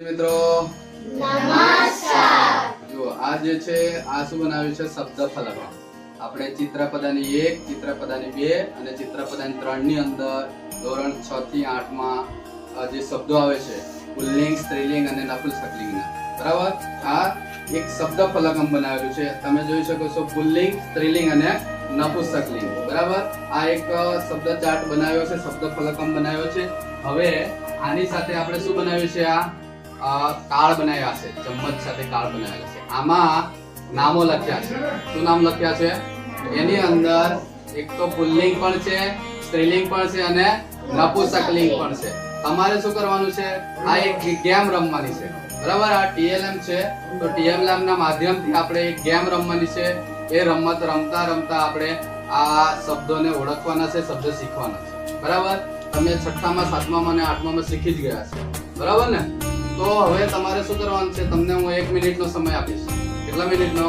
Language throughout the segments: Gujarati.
મિત્રો. જો આ જે છે આ શું બનાવ્યું છે? શબ્દ ફલક આપણે ચિત્રપદાની એક ચિત્રપદાની બે અને ચિત્રપદાની ત્રણની અંદર ધોરણ છ થી આઠમાં જે શબ્દો આવે છે પુલ્લિંગ સ્ત્રીલિંગ અને નપુંસકલિંગના. બરાબર? આ એક શબ્દ ફલકમ બનાવેલું છે. તમે જોઈ શકો છો પુલ્લિંગ સ્ત્રીલિંગ અને નપુંસકલિંગ. બરાબર? આ એક શબ્દ ચાર્ટ બનાવ્યો છે શબ્દ ફલકમ બનાવ્યો છે. હવે આની સાથે આપણે શું બનાવ્યું છે આ? કાર્ડ બનાવ્યા છે, ચમ્મચ સાથે કાર્ડ બનાવેલા છે. આમાં નામો લખ્યા છે. શું નામ લખ્યા છે? એની અંદર એક તો પુલ્લિંગ પણ છે, સ્ત્રીલિંગ પણ છે અને નપુસકલિંગ પણ છે. તમારે શું કરવાનું છે? આ એક ગેમ રમવાની છે. બરાબર? આ ટીએલએમ છે. તો ટીએલએમ ના માધ્યમથી આપણે એક ગેમ રમવાની છે. એ રમત રમતા રમતા આપણે આ શબ્દોને ઓળખવાના છે, શબ્દ શીખવાના છે. બરાબર? તમે છઠ્ઠામાં, સાતમામાં અને આઠમામાં શીખી જ ગયા છે. બરાબર ને? તો હવે તમારે શું કરવાનું છે? તમને હું એક મિનિટનો સમય આપીશ. કેટલા મિનિટનો?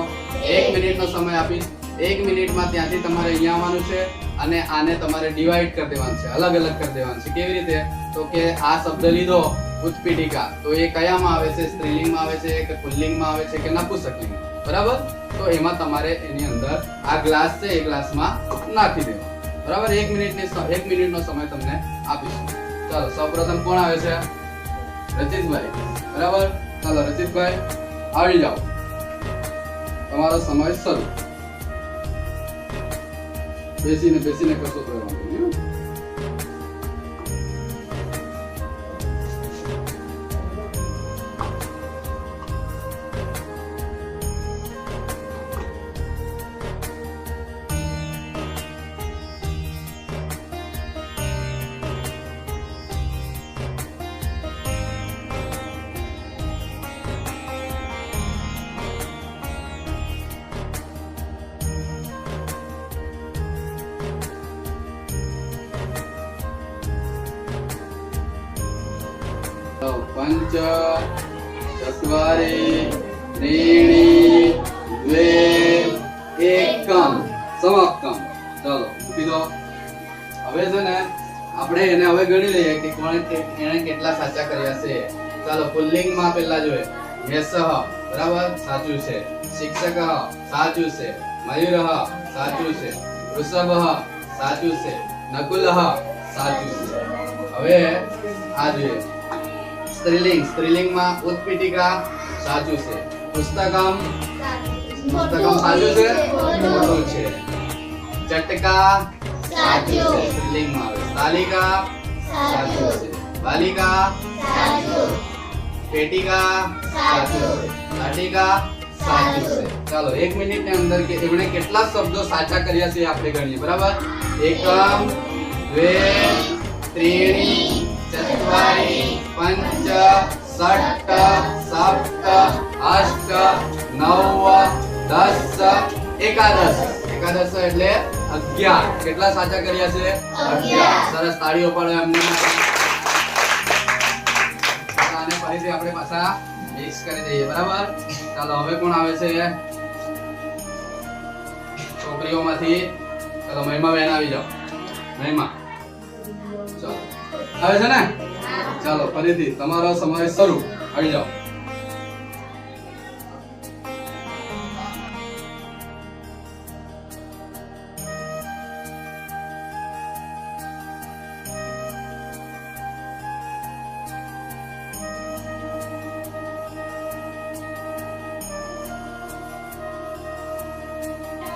એક મિનિટનો સમય આપીશ. એક મિનિટમાં ત્યાંથી તમારે અહીંયા આવવાનું છે અને આને તમારે ડિવાઈડ કરી દેવાનું છે. અલગ અલગ કરી દેવાનું છે. કેવી રીતે? તો કે આ શબ્દ લીધો ઉત્પીટિકા તો એ કયામાં આવે છે? સ્ત્રીલિંગમાં આવે છે કે પુલ્લિંગમાં આવે છે કે નપુંસકલિંગમાં? બરાબર? તો એમાં તમારે એની અંદર આ ગ્લાસ છે, એ ગ્લાસમાં નાખી દેવો બરાબર? એક મિનિટની એક મિનિટનો સમય તમને આપીશું. ચાલો, સૌપ્રથમ કોણ આવે છે? રચિતભાઈ બરાબર? ચાલો રચિતભાઈ આવી જાઓ. તમારો સમય શરૂ. બેસીને બેસીને કશો કરવાનું પંચ ચત્વારી ત્રીણી દ્વે એકમ. સમાપ્તમ. ચલો મૂકી દો હવે છે ને, આપણે એને હવે ગણી લઈએ કે કોણે એને કેટલા સાચા કર્યા છે. ચાલો, પુલ્લિંગમાં પહેલા જોઈએ. યસઃ બરાબર? સાચું છે. શિક્ષક સાચું છે. મયુર સાચું છે. વૃષભ સાચું છે. નકુલ સાચું છે. હવે આ જોઈએ. સ્ત્રીલિંગ. સ્ત્રીલિંગમાં ઉત્પીટિકા સાચું છે. પુસ્તકમ? પુસ્તકમ સાચું છે? ખોટું છે. ચટકા? સાચું છે. સ્ત્રીલિંગમાં આવે. તાલિકા? સાચું છે. બાલિકા? પેટિકા? સાચું છે. લાટિકા સાચું છે. ચાલો, એક મિનિટની અંદર કે એમણે કેટલા શબ્દો સાચા કર્યા છે આપણે ગણીએ. બરાબર? એકમ દ્વે ત્રીણી ચત્વારી પંચ ષટ્ सप्त अष्ट नव દસ એકાદશ એકાદશ એટલે અગિયાર કેટલા સાચા કર્યા છે અગિયાર. સરસ તાળીઓ પાડો એમને આને ફરીથી આપણે પાછા મિક્સ કરી દઈએ બરાબર ચાલો હવે કોણ આવે છે છોકરીઓમાંથી ચાલો મહિમા બેન આવી જાઓ મહિમા ચાલો આવે છે ને ચાલો, ફરીથી તમારો સમય શરૂ. આવી જાઓ.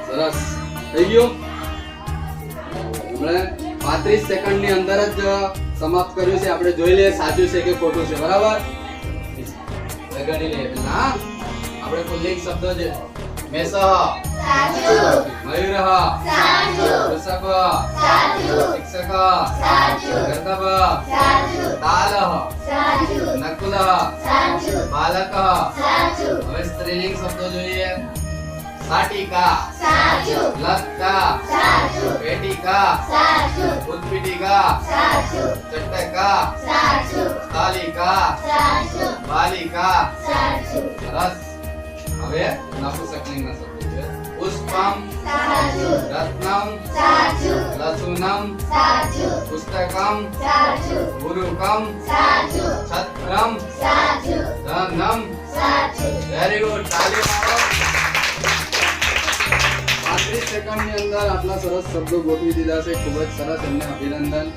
સરસ. થઈ ગયું? હમણાં પાંત્રીસ સેકન્ડની અંદર જ સમાપ્ત કર્યું છે. આપણે જોઈ લઈએ, સાચું છે કે ખોટું છે. બરાબર? ગણી લઈએ. હા? આપણે પુલ્લિંગ શબ્દ છે મેષ મયુર. વૃષભ. શિક્ષક. ગર્દભ તાલ નકુલ. બાલક. હવે સ્ત્રીલિંગ શબ્દો જોઈએ. સાટિકા. લત્તા પેટિકા. ઉત્પીઠિકા ચટકા તાલિકા બાલિકા. સરસ. હવે નપુંસકલિંગના શબ્દ છે. પુષ્પમ. રત્નમ. લસુનમ. પુસ્તકમ. ગુરુકમ. છત્રમ. વેરી ગુડ તાળી મારો. પાંત્રીસ સેકન્ડની અંદર આટલા સરસ શબ્દો ગોઠવી દીધા છે. ખૂબ જ સરસ. એમને અભિનંદન.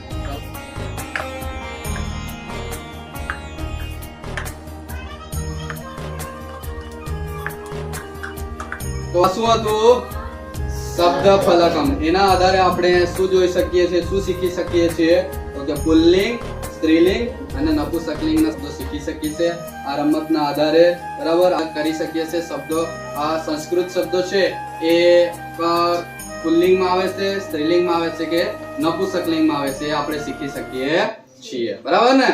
તો આ શું હતું? શબ્દ ફલકમ એના આધારે આપણે શું જોઈ શકીએ છીએ, શું શીખી શકીએ છીએ? તો કે પુલ્લિંગ, સ્ત્રીલિંગ અને નપુસકલિંગ શબ્દો શીખી શકીએ છીએ. આ રમતના આધારે બરાબર કરી શકીએ છીએ શબ્દો. આ સંસ્કૃત શબ્દો છે એ પુલ્લિંગમાં આવે છે, સ્ત્રીલિંગમાં આવે છે કે નપુસકલિંગમાં આવે છે એ આપણે શીખી શકીએ છીએ. બરાબર ને?